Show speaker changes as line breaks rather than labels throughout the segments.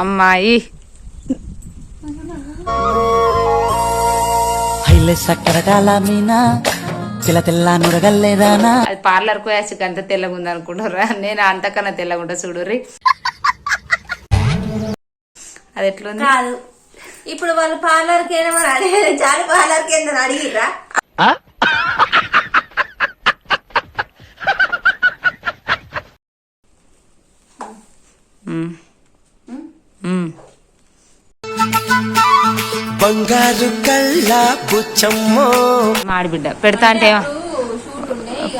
అమ్మాయి. అది పార్లర్ పోయాసి అంత తెల్లగా ఉంది అనుకుంటారా? నేను అంతకన్నా తెల్లగా ఉంటా చూడుర్రి. అది ఎట్లుంది?
కాదు. ఇప్పుడు వాళ్ళు పార్లర్కి మరి అడిగి చాలు పార్లర్కి ఏందని అడిగిరా
మాడిబిడ్డ. పెడతా అంటే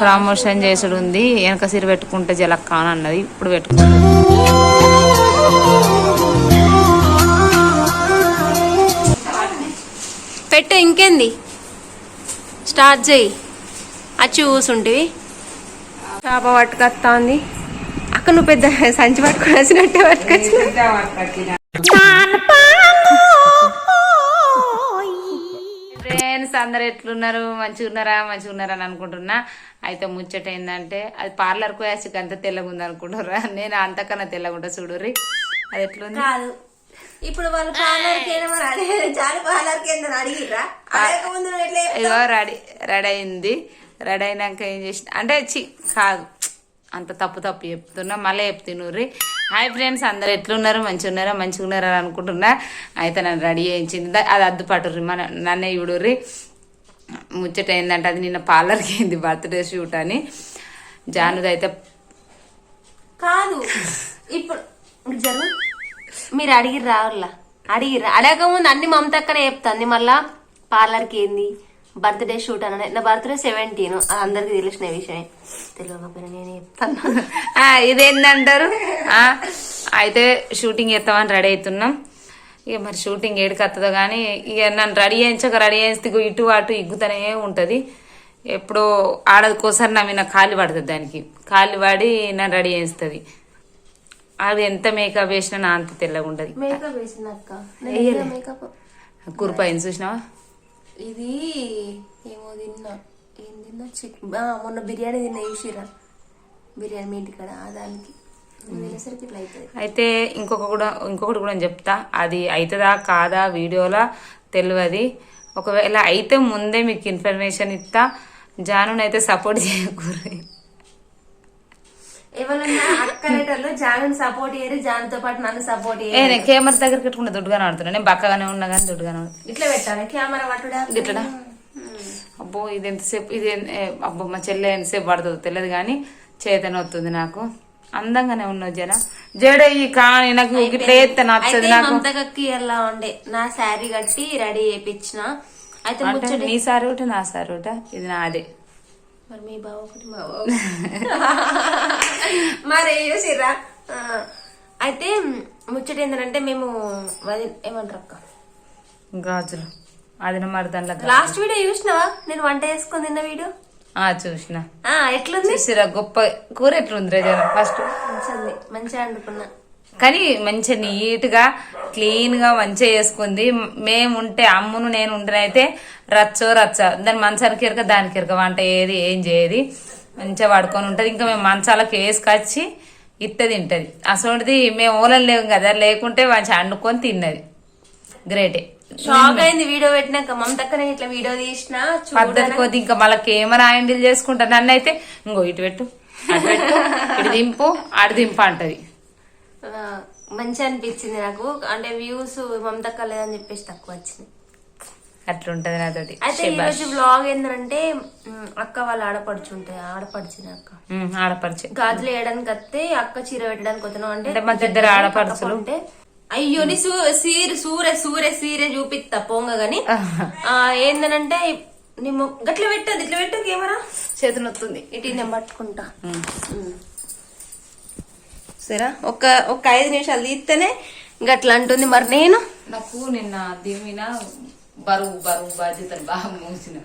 ప్రమోషన్ చేసుడు ఉంది వెనక సిరి పెట్టుకుంటే జలక్క అని అన్నది ఇప్పుడు పెట్టుకుంటా
పెట్టు ఇంకేంది? స్టార్ట్ చేయి. అచ్చి కూసుంటివి. చేప పట్టుకొస్తాంది. అక్క నువ్వు పెద్ద సంచి పట్టుకొని వచ్చినట్టే పట్టుకొచ్చిన.
అందరు ఎట్లున్నారు? మంచిగా ఉన్నారా మంచిగా ఉన్నారా అని అనుకుంటున్నా. అయితే ముచ్చట ఏంటంటే అది పార్లర్ పోయాసి అంత తెల్లగా ఉంది అనుకుంటున్నారా? నేను అంతకన్నా తెల్లగా ఉంటా చూడుర్రి అది ఎట్లుంది?
ఇప్పుడు వాళ్ళు?
ఇగో రెడీ రెడీ అయింది రెడీ అయినాక ఏం చేసిన? అంటే చి కాదు. అంత తప్పు తప్పు చెప్తున్నా మళ్ళీ చెప్తున్నూరి హాయ్ ఫ్రెండ్స్ అందరు ఎట్లున్నారు? మంచిగా ఉన్నారా మంచిగా ఉన్నారా అని అనుకుంటున్నా. అయితే నన్ను రెడీ చేయించింది. అది అద్దు పట్టుర్రి మన నన్నే చూడుర్రి ముచ్చట ఏంటంటే అది నిన్న పార్లర్కి అయింది బర్త్డే షూట్ అని. జానుది అయితే
కాదు ఇప్పుడు జరుగు. మీరు అడిగిర్రు రావులా? అడిగిర్రు. అడగక ముందు అన్ని మమతక్కనే చెప్తాంది. మళ్ళా పార్లర్కి ఏంది బర్త్డే షూట్ అని నా బర్త్డే సెవెంటీన్. అది అందరికి తెలిసిన విషయమే. తెలియకపోయినా నేనే చెప్తాను.
ఇదేందంటారు? అయితే షూటింగ్ చేస్తామని రెడీ అవుతున్నాం. ఇక మరి షూటింగ్ ఏడికి వస్తుందో కానీ ఇక నన్ను రెడీ చేయించక రెడీ చేస్తే ఇటు అటు ఇగ్గుతూనే ఉంటుంది. ఎప్పుడో ఆడది కోసం నా మీద కాలి పడుతుంది దానికి. కాలి పడి నన్ను రెడీ చేస్తుంది అది ఎంత మేకప్ వేసినా నా అంత తెల్లగా ఉండదు.
మేకప్
కురుపాయిని చూసినావా?
ఇది ఏమో తిన్నా. ఏం తిన్నా? చికెన్ మొన్న బిర్యానీ తిన్నా చూసిరా బిర్యానీ మీ ఇంటికాడ ఆ దానికి. ఇట్లా
అయితే ఇంకొక కూడా ఇంకొకటి కూడా చెప్తా. అది అవుతుందా కాదా వీడియోలా తెలియదు ఒకవేళ అయితే ముందే మీకు ఇన్ఫర్మేషన్ ఇస్తా. సపోర్ట్ చేయకూడదు.
జాన్ సపోర్ట్ చేయరు జాన్తో పాటు నన్ను సపోర్ట్
నేను కెమెరా దగ్గర పెట్టుకుంటే దుడ్డుగానే ఆడుతున్నా. నేను బక్కగానే ఉన్నా కానీ దుడ్డుగానే ఆడుతున్నా.
ఇట్లా పెట్టాలి కెమెరా పట్టుడా?
గిట్లడా అబ్బో ఇది ఎంతసేపు ఇది అబ్బో మా చెల్లె ఎంతసేపు పడుతుందో తెలియదు కానీ చేతన వస్తుంది నాకు. అందంగానే ఉన్నావు జన జడయ్యి కానీ నాకు ఇట్లా ఎత్తే నచ్చదు నాకు.
ఎలా ఉండే. నా శారీ కట్టి రెడీ చేయించిన అయితే ముచ్చట
నీ సారి ఒకటి నా సారి ఒకటి. ఇది నాదే.
మరి మీ బావ ఒకటి మా బావ మరి చూసిర్రా? ఆ, అయితే ముచ్చట ఏంటంటే మేము ఏమంటారు అక్క?
గాజులు. అది మరి దాంట్లో
లాస్ట్ వీడియో చూసినావా? నేను వంట చేసుకొని తిన్న వీడియో.
చూసిన.
ఆ ఎట్లుంది?
చూసిరా గొప్ప కూర ఎట్లుంది రే ఫస్ట్.
మంచిగా వండుకున్నా.
కానీ మంచిగా నీట్గా క్లీన్గా మంచిగా చేసుకుంది. మేము ఉంటే అమ్మును నేను ఉంటేనైతే రచ్చో రచ్చ. దాని మంచానికి ఎరక దానికి ఎరక. వంట ఏది ఏం చేయది. మంచిగా పడుకొని ఉంటది. ఇంకా మేము మంచాలకు వేసుకొచ్చి ఇత్త తింటది. అసలుది మేము ఓలం లేవు కదా. లేకుంటే మంచిగా అండుకొని తిన్నది. గ్రేటే
షాక్ అయింది వీడియో పెట్టినాక. మమతక్కనే ఇట్లా వీడియో తీసిన
పద్ధతి కొద్ది ఇంకా మళ్ళీ కెమెరా హ్యాండిల్ చేసుకుంటా. నన్ను అయితే ఇంకో ఇటు పెట్టు ఇటు దింపు అటు దింపు అంటది.
మంచి అనిపించింది నాకు. అంటే వ్యూస్ మమతక్క లేదని చెప్పేసి తక్కువ వచ్చింది.
అట్లుంటది నాతోటి
అయితే ఈ రోజు బ్లాగ్ ఏంటంటే అక్క వాళ్ళ ఆడపడుచు ఉంటాయి ఆడపడుచుని అక్క.
ఉమ్, ఆడపరిచే
గాజులు వేయడానికి వస్తే అక్క చీర పెట్టడానికి వస్తున్నావు అంటే
మాకు ఇద్దరు ఆడపడుచులు.
అంటే అయ్యో నీ సూ సీర సూర్య సూర్య సీర చూపిస్తా పోంగ గాని. ఆ, ఏందనంటే నీ మొ- గట్ల పెట్టదు ఇట్లా పెట్టు కెమెరా.
చేతులు వస్తుంది
ఇటు నేను పట్టుకుంటా. సరే ఒక ఒక ఐదు నిమిషాలు తీస్తేనే గట్ల అంటుంది మరి నేను.
నాకు నిన్న దీవిన బరువు బరువు బాధ్యతలు బాగా మూసిన.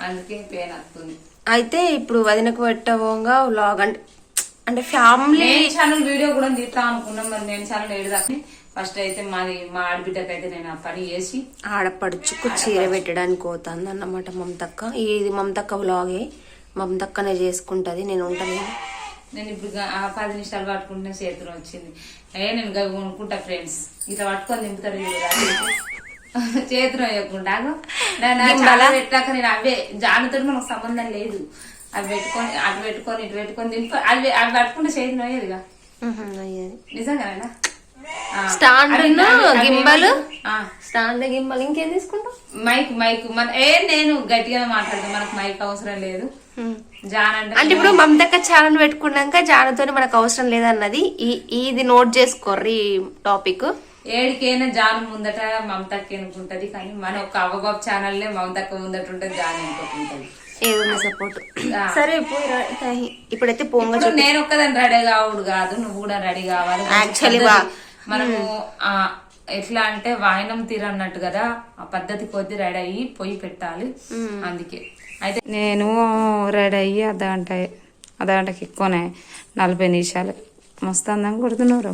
అందుకే పెయిన్ వస్తుంది.
అయితే ఇప్పుడు వదినకు పెట్టబోగా వ్లాగ్ అంటే అంటే ఫ్యామిలీ
ఛానల్ వీడియో కూడా తీస్తా అనుకున్నాం మరి నేను ఛానల్ ఏడుదాన్ని ఫస్ట్ అయితే మాది మా ఆడబిడ్డకైతే నేను ఆ పని చేసి
ఆడపడుచుకు చీర పెట్టడానికి పోతుంది అన్నమాట మమతక్క. ఇది మమతక్క వ్లాగే మమతక్కనే చేసుకుంటది. నేను ఉంటాను
నేను ఇప్పుడు ఆ పది నిమిషాలు పట్టుకుంటున్న చేతిలో వచ్చింది. ఏ నేను కొనుక్కుంటా ఫ్రెండ్స్ ఇట్లా పట్టుకొని దింపుతారు కాదు. చేతిలో వేయకుండా. పెట్టాక నేను అవే జానుతో మనకు సంబంధం లేదు. అవి పెట్టుకొని అటు పెట్టుకొని ఇటు పెట్టుకొని దింపు అవి అవి పట్టుకుంటే చేతిలో వేయదుగా. నిజంగానేనా? ఆ,
స్టాండ్ గింబల్?
ఆ,
స్టాండ్ గింబల్ ఇంకేం తీసుకుంటావు?
Mic mic. మన ఏ నేను గట్టిగా మాట్లాడతాను మనకు మైక్ అవసరం లేదు. జాన్ అంటే
అంటే ఇప్పుడు మమతక్క ఛానల్ పెట్టుకున్నాక జానతో మనకు అవసరం లేదన్నది ఈ- ఇది నోట్ చేసుకోర్రి ఈ టాపిక్
ఏడికైనా జాన్ ముందట మమతక్క ఎనుకుంటది కానీ మన ఒక అవ్వబాబు ఛానల్ మమతక్క ముందట ఉంటది జాన్
ఏదో మీ సపోర్ట్. సరే. ఇప్పుడైతే పొంగ
నేను ఒక్కదాన్ని రెడీ కావుడు కాదు. నువ్వు కూడా రెడీ కావాలి.
వా-
మనము ఆ, ఎట్లా అంటే వాయనం తీరన్నట్టు కదా ఆ పద్ధతి కొద్ది రెడీ అయ్యి పొయ్యి పెట్టాలి. అందుకే. అయితే నేను రెడీ అయ్యి అర్ధగంట అర్ధగంటకి ఎక్కువనే నలభై నిమిషాలు. మస్తు అందంగా కుడుతున్నారు.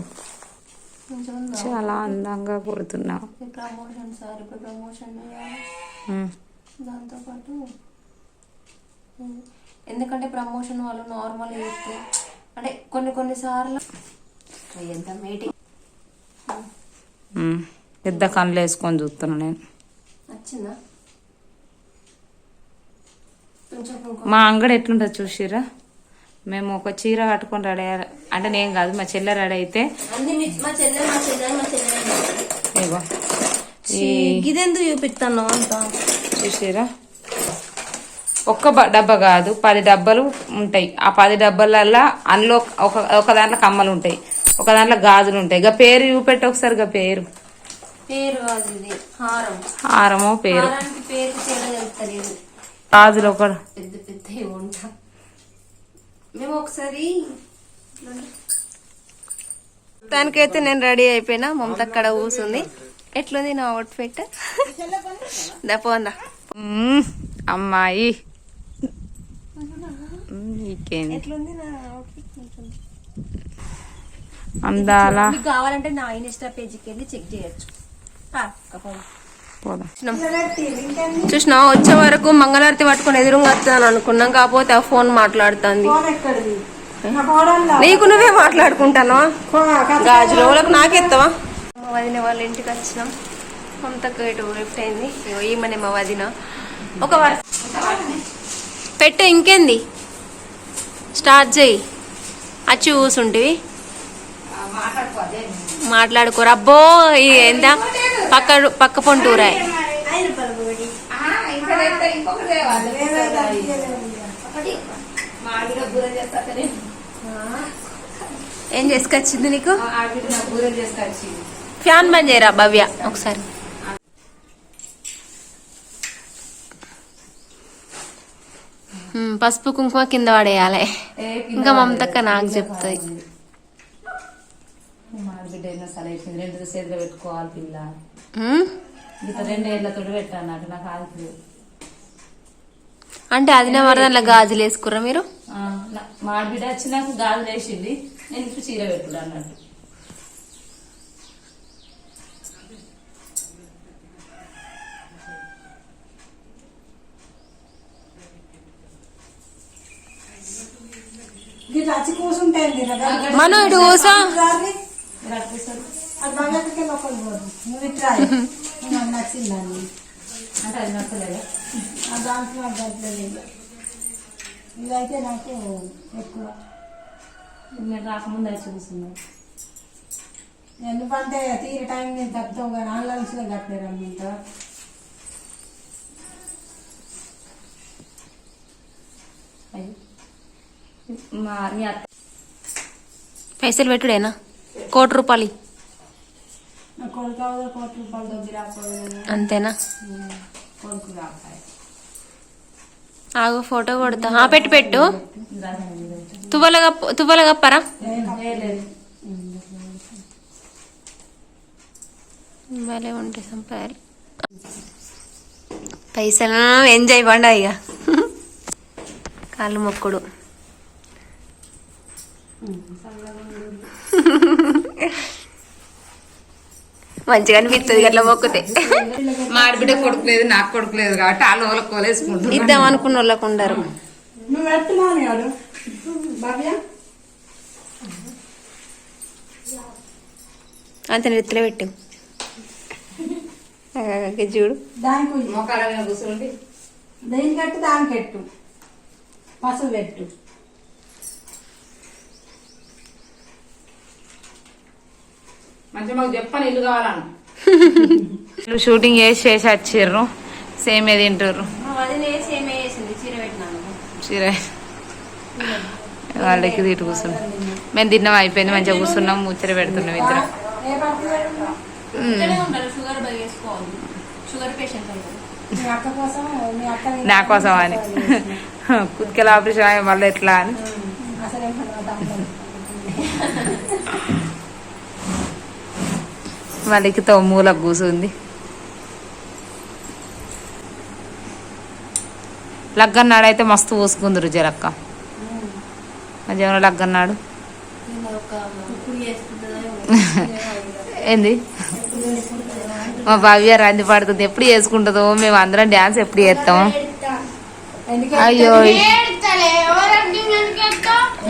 చాలా అందంగా కుడుతున్నావు
ప్రమోషన్ సార్ ఇప్పుడు ప్రమోషన్
ఉమ్.
దాంతో పాటు ఎందుకంటే ప్రమోషన్ వాళ్ళు నార్మల్ చేస్తే అంటే కొన్ని కొన్ని సార్లు ఎంత మీటింగ్.
పెద్ద కళ్ళు వేసుకొని చూస్తున్నా నేను. మా అంగడి ఎట్లుంటుంది చూసిరా మేము ఒక చీర కట్టుకొని రెడీ అంటే నేను కాదు మా చెల్లె రెడీ అయితే. ఇగో.
ఇదెందుకు చూపిస్తాను అంత?
చూసిరా ఒక్క డబ్బా కాదు పది డబ్బాలు ఉంటాయి. ఆ పది డబ్బాలల్లో అందులో ఒక ఒక దాంట్లో కమ్మలు ఉంటాయి. ఒక దాంట్లో గాజులు ఉంటాయి. ఇక పేరు చూపెట్టి ఒకసారి ఇక పేరు. హారమో పేరు. గాజులు ఒక
పెద్ద పెద్ద ఉంటా మేము ఒకసారి దానికైతే నేను రెడీ అయిపోయినా. మమత అక్కడ కూర్చుంది ఎట్లుంది నా అవుట్ఫిట్? దపోందా
ఉమ్, అమ్మాయి నీకేంది
ఎట్లుంది నా అవుట్ఫిట్
అందాల?
కావాలంటే నా ఇన్స్టా పేజీకి వెళ్ళి చెక్ చేయొచ్చు.
పోదాం.
చూసినా. వచ్చే వరకు మంగళారతి పట్టుకొని ఎదురుగా వస్తాను అనుకున్నాం కాకపోతే ఆ ఫోన్ మాట్లాడుతుంది. నీకు నువ్వే మాట్లాడుకుంటాను గాజులు వాళ్ళకి నాకెత్తావా? మా వదిన వాళ్ళ ఇంటికి వచ్చినాం. మమతకు ఇటు లెఫ్ట్ అయింది. ఈమెనే మా వదిన. ఒక వర- పెట్టు ఇంకేంది? స్టార్ట్ చేయి. అచ్చి కూసుంటివి మాట్లాడుకోరు. అబ్బో ఇది ఎంత పక్క పక్క పొంటూరాయి ఏం చేసుకొచ్చింది నీకు? ఫ్యాన్ బంద్ చేయరా భవ్య? ఒకసారి. పసుపు కుంకుమ కింద పడేయాలి. ఇంకా మమతక్క నాకు చెప్తుంది
బిడ్డ ఎన్నో రెండు చేతిలో పెట్టుకోవాలి పిల్ల. పెట్టాను నాకు నాకు
అంటే అది నా వరదల్లో గాజులు వేసుకుర్రా మీరు?
మా బిడ్డ వచ్చినాక గాజులు వేసింది నేను ఇప్పుడు చీర పెట్టుడు అన్నట్టు.
గిట్లా అచ్చి కూర్చుంటాయండి
మనం ఇటు కూసో
మీరు అటు
అది బంగాళకి లోపల పోదు? నువ్వు ఇట్లా నాకు నచ్చింది అని
అంటే అది నచ్చలేదు.
ఆ దాంట్లో నాకు దాంట్లో ఇదైతే నాకు ఎక్కువ.
నేను రాకముందు వచ్చి కూర్చున్నాను
ఎందుకంటే తీరే టైం నేను తప్పుతావు కానీ ఆన్లైన్స్లో కట్టలేరు అమ్మంత
మా మీ అత్త
పైసలు పెట్టుడేనా? కోటి రూపాయలు అంతేనా? ఆగు ఫోటో కొడతా. ఆ, పెట్టు పెట్టు. తువ్వల కప్పు తువ్వల కప్పరా? భలే ఉంటాయి సంపాయాలి. పైసలు ఎంజాయ్ పండ ఇక కాళ్ళు మొక్కుడు. మంచిగా అనిపిస్తుంది అట్లా
మా ఆడబిడ్డ కొడుకులేదు నాకు కొడుకులేదు కాబట్టి వాళ్ళు వాళ్ళకి కోలేసుకుంటారు
ఇద్దాం అనుకున్న వాళ్ళకు ఉండరు. అంత నెత్తిలో పెట్టు. చూడు.
దానికి దానికి పెట్టు పసుపు పెట్టు.
మంచిగా మాకు చెప్పని ఇల్లు కావాలను. వీళ్ళు షూటింగ్ చేసి చేసి వచ్చిర్రు. సేమ్ ఏ తింటారు
చీర
వాళ్ళకి తిట్టు కూర్చున్నాం. మేము తిన్నాం అయిపోయింది మంచిగా కూర్చున్నాం ముచ్చట పెడుతున్నాం ఇద్దరం. నా కోసం అని. కుతికల ఆపరేషన్ మళ్ళీ ఎట్లా అని. వాళ్ళకి తో మూలకు కూసుంది లగ్గన్నాడైతే మస్తు పోసుకుందరు జరక్క. మా జీవన లగ్గన్నాడు. ఏంది? మా భవ్య రంది పడుతుంది ఎప్పుడు చేసుకుంటుందో మేము అందరం డ్యాన్స్ ఎప్పుడు చేస్తాం? అయ్యో.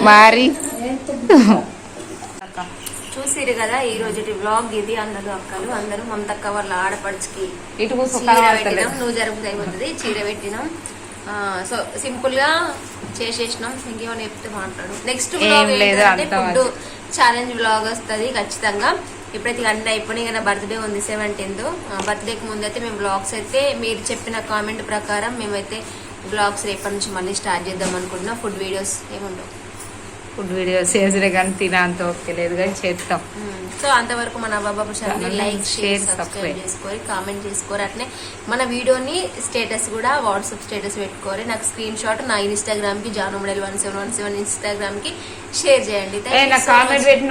మరి.
చూసిరు కదా ఈ రోజు వ్లాగ్ ఇది అందరూ అక్కలు. అందరూ మమతక్క వాళ్ళ ఆడపడుచుకి చీర పెట్టినాం నువ్వు జరుపు అయిపోతుంది చీర పెట్టినాం. సో సింపుల్గా చేసేసినాం. ఇంకేమైనా చెప్తే మాట్లాడు. నెక్స్ట్ ఏంటంటే ఫుడ్ ఛాలెంజ్ వ్లాగ్ వస్తుంది ఖచ్చితంగా. ఇప్పుడైతే అన్నీ అయిపోయినాయి కదా బర్త్డే ఉంది సెవెంటీన్త్ బర్త్డేకి ముందు అయితే మేము బ్లాగ్స్ అయితే మీరు చెప్పిన కామెంట్ ప్రకారం మేమైతే బ్లాగ్స్ రేపటి నుంచి మళ్ళీ స్టార్ట్ చేద్దాం అనుకుంటున్నాం. ఫుడ్ వీడియోస్ ఏముండవు.
ఫుడ్ వీడియోస్ చేసినా కానీ తినంత ఓకే లేదు కానీ చేస్తాం.
సో అంతవరకు మన Baba channel like share. Subscribe చేసుకోరి comment చేసుకోరు. అట్నే మన వీడియోని స్టేటస్ కూడా వాట్సాప్ స్టేటస్ పెట్టుకోరి. నాకు స్క్రీన్ షాట్ నా ఇన్స్టాగ్రామ్కి Janu model one seven one seven ఇన్స్టాగ్రామ్కి share చేయండి.
కామెంట్ పెట్టిన